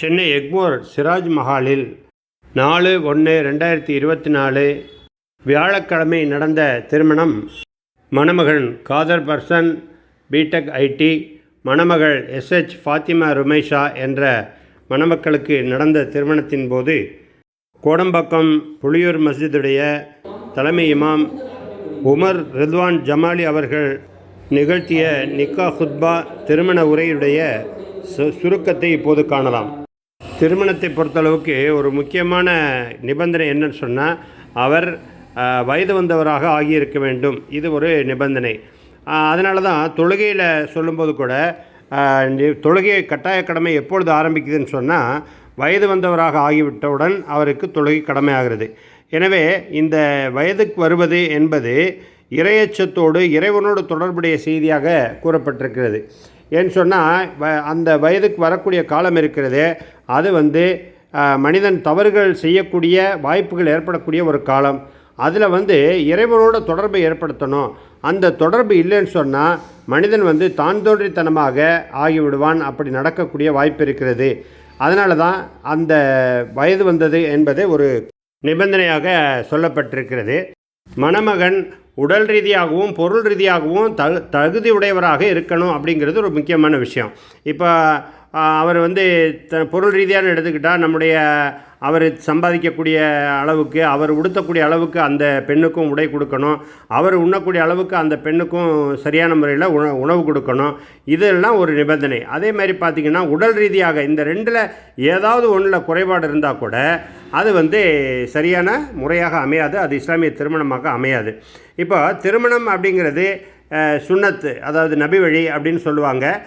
சென்னை எக்மோர் சிராஜ் மஹாலில் நாலு ஒன்று ரெண்டாயிரத்தி இருபத்தி நாலு வியாழக்கிழமை நடந்த திருமணம். மணமகன் Kadar Parsan B Tech IT மணமகள் எஸ்ஹெச் ஃபாத்திமா ருமைஷா என்ற மணமக்களுக்கு நடந்த திருமணத்தின் போது கோடம்பாக்கம் புளியூர் மஸ்ஜிதுடைய தலைமை இமாம் உமர் ரித்வான் ஜமாலி அவர்கள் நிகழ்த்திய நிக்கா ஹுத்பா திருமண உரையுடைய சு- சுருக்கத்தை இப்போது காணலாம். திருமணத்தை பொறுத்தளவுக்கு ஒரு முக்கியமான நிபந்தனை என்னன்னு சொன்னால் அவர் வயது வந்தவராக ஆகியிருக்க வேண்டும். இது ஒரு நிபந்தனை. அதனால தான் தொழுகையில் சொல்லும்போது கூட தொழுகை கட்டாய கடமை எப்பொழுது ஆரம்பிக்குதுன்னு சொன்னால் வயது வந்தவராக ஆகிவிட்டவுடன் அவருக்கு தொழுகை கடமை ஆகிறது. எனவே இந்த வயதுக்கு வருவது என்பது இரையச்சத்தோடு இறைவனோடு தொடர்புடைய செய்தியாக கூறப்பட்டிருக்கிறது. ஏன்னு சொன்னால் வ- அந்த வயதுக்கு வரக்கூடிய காலம் இருக்கிறது. அது வந்து மனிதன் தவறுகள் செய்யக்கூடிய வாய்ப்புகள் ஏற்படக்கூடிய ஒரு காலம். அதில் வந்து இறைவனோட தொடர்பை ஏற்படுத்தணும். அந்த தொடர்பு இல்லைன்னு சொன்னால் மனிதன் வந்து தான் தோன்றித்தனமாக ஆகிவிடுவான். அப்படி நடக்கக்கூடிய வாய்ப்பு இருக்கிறது. அதனால தான் அந்த வயது வந்தது என்பது ஒரு நிபந்தனையாக சொல்லப்பட்டிருக்கிறது. மணமகன் உடல் ரீதியாகவும் பொருள் ரீதியாகவும் தகு தகுதி உடையவராக இருக்கணும் அப்படிங்கிறது ஒரு முக்கியமான விஷயம். இப்போ அவர் வந்து த பொருள் ரீதியான எடுத்துக்கிட்டால் நம்முடைய அவர் சம்பாதிக்கக்கூடிய அளவுக்கு அவர் உடுத்தக்கூடிய அளவுக்கு அந்த பெண்ணுக்கும் உடை கொடுக்கணும். அவர் உண்ணக்கூடிய அளவுக்கு அந்த பெண்ணுக்கும் சரியான முறையில் உண உணவு கொடுக்கணும். இதெல்லாம் ஒரு நிபந்தனை. அதே மாதிரி பார்த்திங்கன்னா உடல் ரீதியாக இந்த ரெண்டில் ஏதாவது ஒன்றில் குறைபாடு இருந்தால் கூட அது வந்து சரியான முறையாக அமையாது. அது இஸ்லாமிய திருமணமாக அமையாது. இப்போ திருமணம் அப்படிங்கிறது சுண்ணத்து அதாவது நபி வழி அப்படின்னு சொல்லுவாங்க.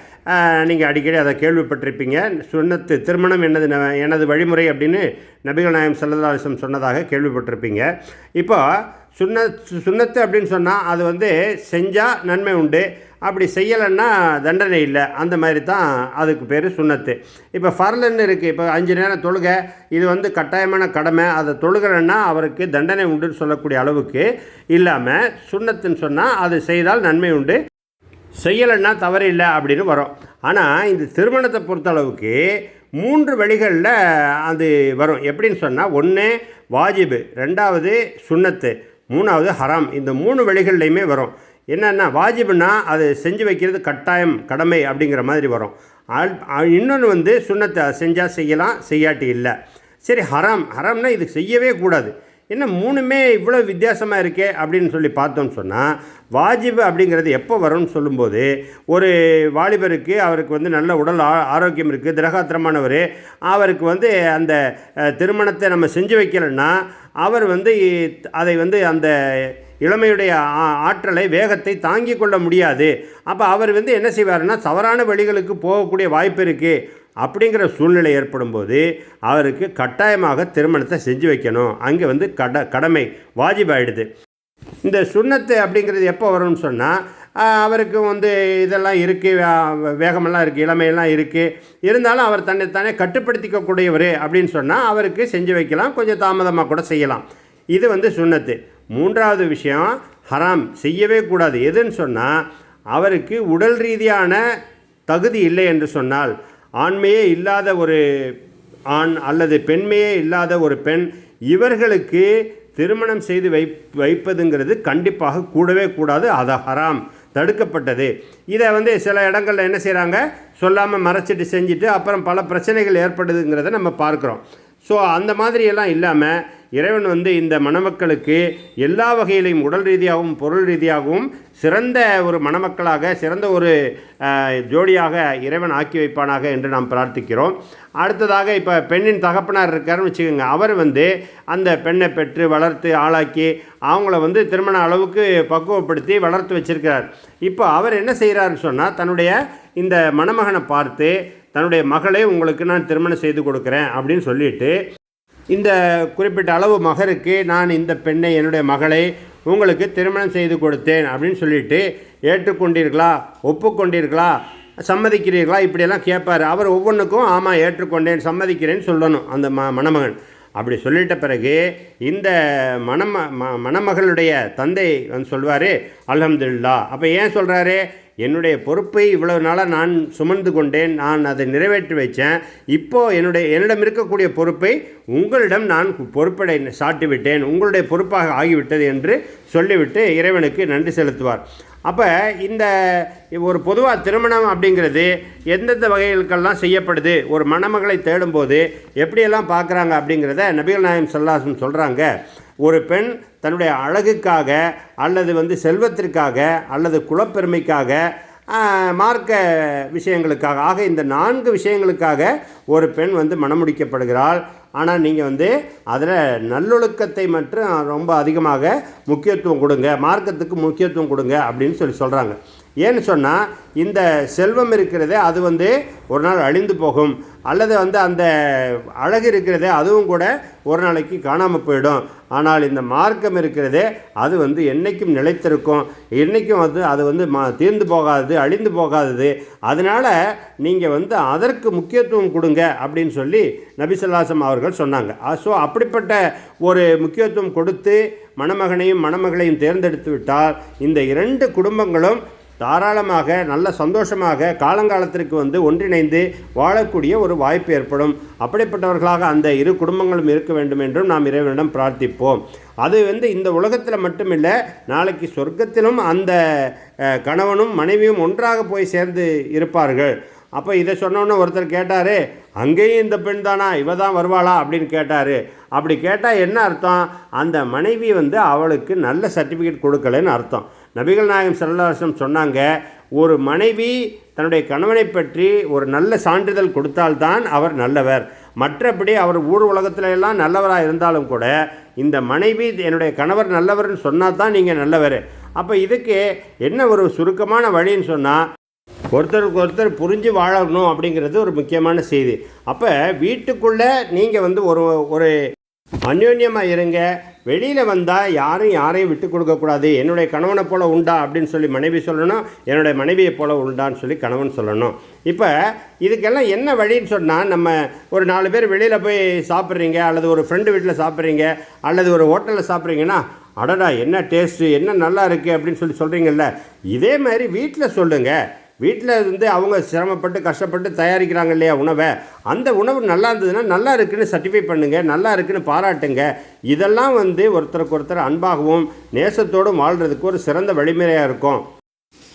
நீங்கள் அடிக்கடி அதை கேள்விப்பட்டிருப்பீங்க. சுண்ணத்து திருமணம் என்னது ந- எனது வழிமுறை அப்படின்னு நபிகள் நாயம் சல்லதாலிசம் சொன்னதாக கேள்விப்பட்டிருப்பீங்க. இப்போ சுன்னத் சுண்ணத்து அப்படின்னு சொன்னால் அது வந்து செஞ்சால் நன்மை உண்டு. அப்படி செய்யலைன்னா தண்டனை இல்லை. அந்த மாதிரி தான் அதுக்கு பேர் சுண்ணத்து. இப்போ ஃபர்லன்னு இருக்குது இப்போ அஞ்சு நேரம் தொழுகை. இது வந்து கட்டாயமான கடமை. அதை தொழுகிறன்னா அவருக்கு தண்டனை உண்டுன்னு சொல்லக்கூடிய அளவுக்கு இல்லாமல் சுண்ணத்துன்னு சொன்னால் அது செய்தால் நன்மை உண்டு. செய்யலைன்னா தவறு இல்லை அப்படின்னு வரும். ஆனால் இந்த திருமணத்தை பொறுத்தளவுக்கு மூன்று வழிகளில் அது வரும். எப்படின்னு சொன்னால் ஒன்று வாஜிபு ரெண்டாவது சுண்ணத்து மூணாவது ஹராம். இந்த மூணு வழிகள்லையுமே வரும். என்னென்னா வாஜிபுனா அது செஞ்சு வைக்கிறது கட்டாயம் கடமை அப்படிங்கிற மாதிரி வரும். இன்னொன்று வந்து சுண்ணத்தை செஞ்சால் செய்யலாம் செய்யாட்டி இல்லை. சரி ஹரம். ஹரம்னா இது செய்யவே கூடாது. என்ன மூணுமே இவ்வளோ வித்தியாசமாக இருக்கே அப்படின்னு சொல்லி பார்த்தோம்னு சொன்னால் வாஜிபு அப்படிங்கிறது எப்போ வரும்னு சொல்லும்போது ஒரு வாலிபருக்கு அவருக்கு வந்து நல்ல உடல் ஆ- ஆரோக்கியம் இருக்குது திரகாத்திரமானவர் அவருக்கு வந்து அந்த திருமணத்தை நம்ம செஞ்சு வைக்கலைன்னா அவர் வந்து அதை வந்து அந்த இளமையுடைய ஆற்றலை வேகத்தை தாங்கி கொள்ள முடியாது. அப்போ அவர் வந்து என்ன செய்வாருன்னா தவறான வழிகளுக்கு போகக்கூடிய வாய்ப்பு இருக்குது அப்படிங்கிற சூழ்நிலை ஏற்படும்போது அவருக்கு கட்டாயமாக திருமணத்தை செஞ்சு வைக்கணும். அங்கே வந்து கட கடமை வாஜிபாயிடுது. இந்த சுண்ணத்து அப்படிங்கிறது எப்போ வரும்னு சொன்னால் அவருக்கு வந்து இதெல்லாம் இருக்குது வேகமெல்லாம் இருக்குது இளமையெல்லாம் இருக்குது இருந்தாலும் அவர் தன்னை தானே கட்டுப்படுத்திக்கக்கூடியவர் அப்படின்னு சொன்னால் அவருக்கு செஞ்சு வைக்கலாம் கொஞ்சம் தாமதமாக கூட செய்யலாம். இது வந்து சுண்ணத்து. மூன்றாவது விஷயம் ஹராம் செய்யவே கூடாது. எதுன்னு சொன்னால் அவருக்கு உடல் ரீதியான தகுதி இல்லை என்று சொன்னால் ஆண்மையே இல்லாத ஒரு ஆண் அல்லது பெண்மையே இல்லாத ஒரு பெண் இவர்களுக்கு திருமணம் செய்து வை வைப்பதுங்கிறது கண்டிப்பாக கூடவே கூடாது. அது ஹராம் தடுக்கப்பட்டது. இதை வந்து சில இடங்களில் என்ன செய்கிறாங்க சொல்லாமல் மறைச்சிட்டு செஞ்சுட்டு அப்புறம் பல பிரச்சனைகள் ஏற்படுதுங்கிறத நம்ம பார்க்குறோம். ஸோ அந்த மாதிரியெல்லாம் இல்லாமல் இறைவன் வந்து இந்த மணமக்களுக்கு எல்லா வகையிலையும் உடல் ரீதியாகவும் பொருள் ரீதியாகவும் சிறந்த ஒரு மணமக்களாக சிறந்த ஒரு ஜோடியாக இறைவன் ஆக்கி வைப்பானாக என்று நாம் பிரார்த்திக்கிறோம். அடுத்ததாக இப்போ பெண்ணின் தகப்பனார் இருக்காருன்னு வச்சுக்கோங்க. அவர் வந்து அந்த பெண்ணை பெற்று வளர்த்து ஆளாக்கி அவங்கள வந்து திருமண அளவுக்கு பக்குவப்படுத்தி வளர்த்து வச்சிருக்கிறார். இப்போ அவர் என்ன செய்கிறாருன்னு சொன்னால் தன்னுடைய இந்த மணமகனை பார்த்து தன்னுடைய மகளை உங்களுக்கு நான் திருமணம் செய்து கொடுக்குறேன் அப்படின்னு சொல்லிட்டு இந்த குறிப்பிட்ட அளவு மகருக்கு நான் இந்த பெண்ணை என்னுடைய மகளை உங்களுக்கு திருமணம் செய்து கொடுத்தேன் அப்படின்னு சொல்லிட்டு ஏற்றுக்கொண்டீர்களா? ஒப்புக்கொண்டீர்களா? சம்மதிக்கிறீர்களா? இப்படியெல்லாம் கேட்பார். அவர் ஒவ்வொன்றுக்கும் ஆமாம் ஏற்றுக்கொண்டேன் சம்மதிக்கிறேன்னு சொல்லணும் அந்த ம மணமகன். அப்படி சொல்லிட்ட பிறகு இந்த மணம ம மணமகளுடைய தந்தை வந்து சொல்வார் அலமதுல்லா அப்போ ஏன் சொல்கிறாரு என்னுடைய பொறுப்பை இவ்வளவு நாளாக நான் சுமந்து கொண்டேன் நான் அதை நிறைவேற்றி வைத்தேன் இப்போது என்னுடைய என்னிடம் இருக்கக்கூடிய பொறுப்பை உங்களிடம் நான் பொறுப்படை சாட்டி விட்டேன் உங்களுடைய பொறுப்பாக ஆகிவிட்டது என்று சொல்லிவிட்டு இறைவனுக்கு நன்றி செலுத்துவார். அப்போ இந்த ஒரு பொதுவாக திருமணம் அப்படிங்கிறது எந்தெந்த வகைகளுக்கெல்லாம் செய்யப்படுது ஒரு மணமகளை தேடும்போது எப்படியெல்லாம் பார்க்குறாங்க அப்படிங்கிறத நபிகள் நாயம் சொல்லாசம் சொல்கிறாங்க ஒரு பெண் தன்னுடைய அழகுக்காக அல்லது வந்து செல்வத்திற்காக அல்லது குலப்பெருமைக்காக மார்க்க விஷயங்களுக்காக ஆக இந்த நான்கு விஷயங்களுக்காக ஒரு பெண் வந்து மணமுடிக்கப்படுகிறாள் ஆனால் நீங்கள் வந்து அதில் நல்லொழுக்கத்தை மட்டும் ரொம்ப அதிகமாக முக்கியத்துவம் கொடுங்க மார்க்கத்துக்கு முக்கியத்துவம் கொடுங்க அப்படின்னு சொல்லி சொல்கிறாங்க ஏன்னு சொன்னால் இந்த செல்வம் இருக்கிறதே அது வந்து ஒரு நாள் அழிந்து போகும். அல்லது வந்து அந்த அழகு இருக்கிறதே அதுவும் கூட ஒரு நாளைக்கு காணாமல் போயிடும். ஆனால் இந்த மார்க்கம் இருக்கிறதே அது வந்து என்றைக்கும் நிலைத்திருக்கும். என்றைக்கும் வந்து அது வந்து மா தீர்ந்து போகாதது அழிந்து போகாதது. அதனால் நீங்கள் வந்து அதற்கு முக்கியத்துவம் கொடுங்க அப்படின்னு சொல்லி நபிசல்லாசம் அவர்கள் சொன்னாங்க. ஸோ அப்படிப்பட்ட ஒரு முக்கியத்துவம் கொடுத்து மணமகனையும் மணமகளையும் தேர்ந்தெடுத்து விட்டால் இந்த இரண்டு குடும்பங்களும் தாராளமாக நல்ல சந்தோஷமாக காலங்காலத்திற்கு வந்து ஒன்றிணைந்து வாழக்கூடிய ஒரு வாய்ப்பு ஏற்படும். அப்படிப்பட்டவர்களாக அந்த இரு குடும்பங்களும் இருக்க வேண்டும் என்றும் நாம் இறைவனிடம் பிரார்த்திப்போம். அது வந்து இந்த உலகத்தில் மட்டுமில்லை நாளைக்கு சொர்க்கத்திலும் அந்த கணவனும் மனைவியும் ஒன்றாக போய் சேர்ந்து இருப்பார்கள். அப்போ இதை சொன்னோன்னே ஒருத்தர் கேட்டார் அங்கேயும் இந்த பெண் தானா? இவ தான் வருவாளா? அப்படின்னு கேட்டார். அப்படி கேட்டால் என்ன அர்த்தம்? அந்த மனைவி வந்து அவளுக்கு நல்ல சர்டிஃபிகேட் கொடுக்கலன்னு அர்த்தம். நபிகள் நாயகம் சல்லாசம் சொன்னாங்க ஒரு மனைவி தன்னுடைய கணவனை பற்றி ஒரு நல்ல சான்றிதழ் கொடுத்தால்தான் அவர் நல்லவர். மற்றபடி அவர் ஊர் உலகத்துல எல்லாம் நல்லவராக இருந்தாலும் கூட இந்த மனைவி என்னுடைய கணவர் நல்லவர்னு சொன்னால் தான் நீங்கள் நல்லவர். அப்போ இதுக்கு என்ன ஒரு சுருக்கமான வழின்னு சொன்னால் ஒருத்தருக்கு ஒருத்தர் புரிஞ்சு வாழணும் அப்படிங்கிறது ஒரு முக்கியமான செய்தி. அப்போ வீட்டுக்குள்ளே நீங்கள் வந்து ஒரு ஒரு அந்யோன்யமாக இருங்க வெளியில் வந்தால் யாரும் யாரையும் விட்டு கொடுக்கக்கூடாது என்னுடைய கணவனை போல் உண்டா அப்படின்னு சொல்லி மனைவி சொல்லணும். என்னுடைய மனைவியை போல் உண்டான்னு சொல்லி கணவன் சொல்லணும். இப்போ இதுக்கெல்லாம் என்ன வழின்னு சொன்னால் நம்ம ஒரு நாலு பேர் வெளியில் போய் சாப்பிட்றீங்க அல்லது ஒரு ஃப்ரெண்டு வீட்டில் சாப்பிட்றீங்க அல்லது ஒரு ஹோட்டலில் சாப்பிட்றீங்கன்னா அடடா என்ன டேஸ்ட்டு என்ன நல்லா இருக்குது அப்படின்னு சொல்லி சொல்கிறீங்கல்ல இதே மாதிரி வீட்டில் சொல்லுங்கள் வீட்டில் இருந்து அவங்க சிரமப்பட்டு கஷ்டப்பட்டு தயாரிக்கிறாங்க இல்லையா உணவை? அந்த உணவு நல்லா இருந்ததுன்னா நல்லா இருக்குன்னு சர்டிஃபை பண்ணுங்கள் நல்லா இருக்குன்னு பாராட்டுங்க. இதெல்லாம் வந்து ஒருத்தருக்கு ஒருத்தர் அன்பாகவும் நேசத்தோடும் வாழ்கிறதுக்கு ஒரு சிறந்த வழிமுறையாக இருக்கும்.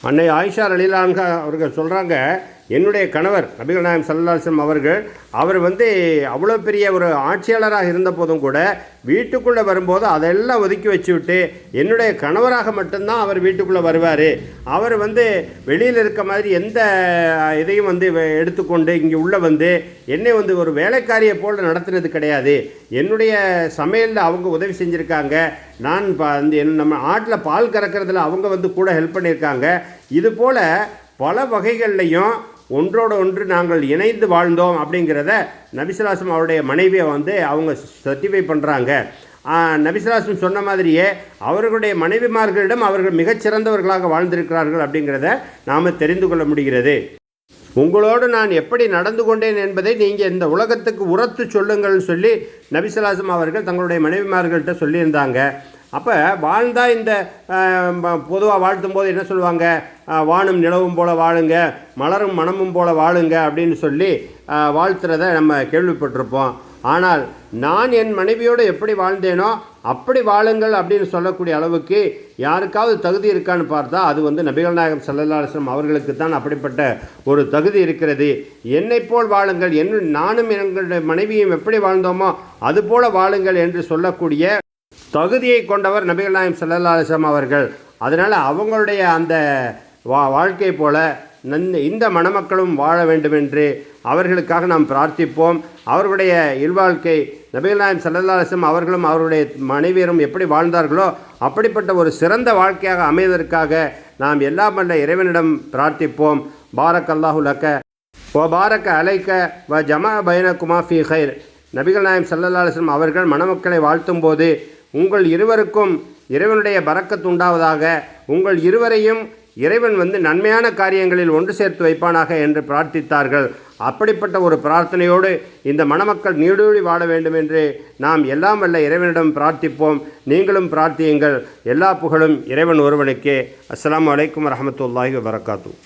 அன்னை ஆயிஷா லலிலான்கா அவர்கள் சொல்கிறாங்க என்னுடைய கணவர் நபிகள் நாயம் சல்லாஸ்லம் அவர்கள் அவர் வந்து அவ்வளோ பெரிய ஒரு ஆட்சியாளராக இருந்த போதும் கூட வீட்டுக்குள்ளே வரும்போது அதெல்லாம் ஒதுக்கி வச்சு விட்டு என்னுடைய கணவராக மட்டும்தான் அவர் வீட்டுக்குள்ளே வருவார். அவர் வந்து வெளியில் இருக்க மாதிரி எந்த இதையும் வந்து எடுத்துக்கொண்டு இங்கே உள்ளே வந்து என்னை வந்து ஒரு வேலைக்காரியை போல் நடத்துனது கிடையாது. என்னுடைய சமையலில் அவங்க உதவி செஞ்சுருக்காங்க. நான் ப- என் நம்ம ஆட்டில் பால் கறக்கிறதுல அவங்க வந்து கூட ஹெல்ப் பண்ணியிருக்காங்க. இது போல் பல வகைகள்லையும் ஒன்றோடு ஒன்று நாங்கள் இணைந்து வாழ்ந்தோம் அப்படிங்கிறத நபிசுலாசம் அவருடைய மனைவியை வந்து அவங்க சர்டிஃபை பண்ணுறாங்க நபிசுலாசம் சொன்ன மாதிரியே அவர்களுடைய மனைவிமார்களிடம் அவர்கள் மிகச்சிறந்தவர்களாக வாழ்ந்திருக்கிறார்கள் அப்படிங்கிறத நாம் தெரிந்து கொள்ள முடிகிறது. உங்களோடு நான் எப்படி நடந்து கொண்டேன் என்பதை நீங்கள் இந்த உலகத்துக்கு உரத்து சொல்லுங்கள்னு சொல்லி நபிசலாசம் அவர்கள் தங்களுடைய மனைவிமார்கள்ட்ட சொல்லியிருந்தாங்க. அப்போ வாழ்ந்தால் இந்த பொதுவாக வாழ்த்தும் போது என்ன சொல்லுவாங்க? வானும் நிலவும் போல வாழுங்க மலரும் மனமும் போல வாழுங்க அப்படின்னு சொல்லி வாழ்த்துறத நம்ம கேள்விப்பட்டிருப்போம். ஆனால் நான் என் மனைவியோடு எப்படி வாழ்ந்தேனோ அப்படி வாழுங்கள் அப்படின்னு சொல்லக்கூடிய அளவுக்கு யாருக்காவது தகுதி இருக்கான்னு பார்த்தா அது வந்து நபிகள் நாயகம் சல்லல்லா அவர்களுக்கு தான் அப்படிப்பட்ட ஒரு தகுதி இருக்கிறது. என்னை போல் வாழுங்கள் என் நானும் எங்களுடைய மனைவியும் எப்படி வாழ்ந்தோமோ அதுபோல வாழுங்கள் என்று சொல்லக்கூடிய தகுதியை கொண்டவர் நபிகள் நாயம் சல்லல்லா அலிஸ்லாம் அவர்கள். அதனால் அவங்களுடைய அந்த வா வாழ்க்கை போல நந்த இந்த மணமக்களும் வாழ வேண்டும் என்று அவர்களுக்காக நாம் பிரார்த்திப்போம். அவர்களுடைய இல்வாழ்க்கை நபிகள் நாயம் சல்லல்லா அவர்களும் அவருடைய மனைவியரும் எப்படி வாழ்ந்தார்களோ அப்படிப்பட்ட ஒரு சிறந்த வாழ்க்கையாக அமைவதற்காக நாம் எல்லாம் பண்ண இறைவனிடம் பிரார்த்திப்போம். பாரக் அல்லாஹு லக்க ஓ பாரக்க அலைக்க வ ஜமா பைன குமாஃபி ஹைர் நபிகள் நாயம் சல்லல்லாஸ்லம் அவர்கள் மணமக்களை வாழ்த்தும் போது உங்கள் இருவருக்கும் இறைவனுடைய பரக்கத்து உண்டாவதாக உங்கள் இருவரையும் இறைவன் வந்து நன்மையான காரியங்களில் ஒன்று சேர்த்து வைப்பானாக என்று பிரார்த்தித்தார்கள். அப்படிப்பட்ட ஒரு பிரார்த்தனையோடு இந்த மணமக்கள் நீடூழி வாழ வேண்டும் என்று நாம் எல்லாம் வல்ல இறைவனிடம் பிரார்த்திப்போம். நீங்களும் பிரார்த்தியுங்கள். எல்லா புகழும் இறைவன் ஒருவனுக்கே. அஸ்லாம் அலைக்கும் வரமத்துல்லாஹி வரகாத்து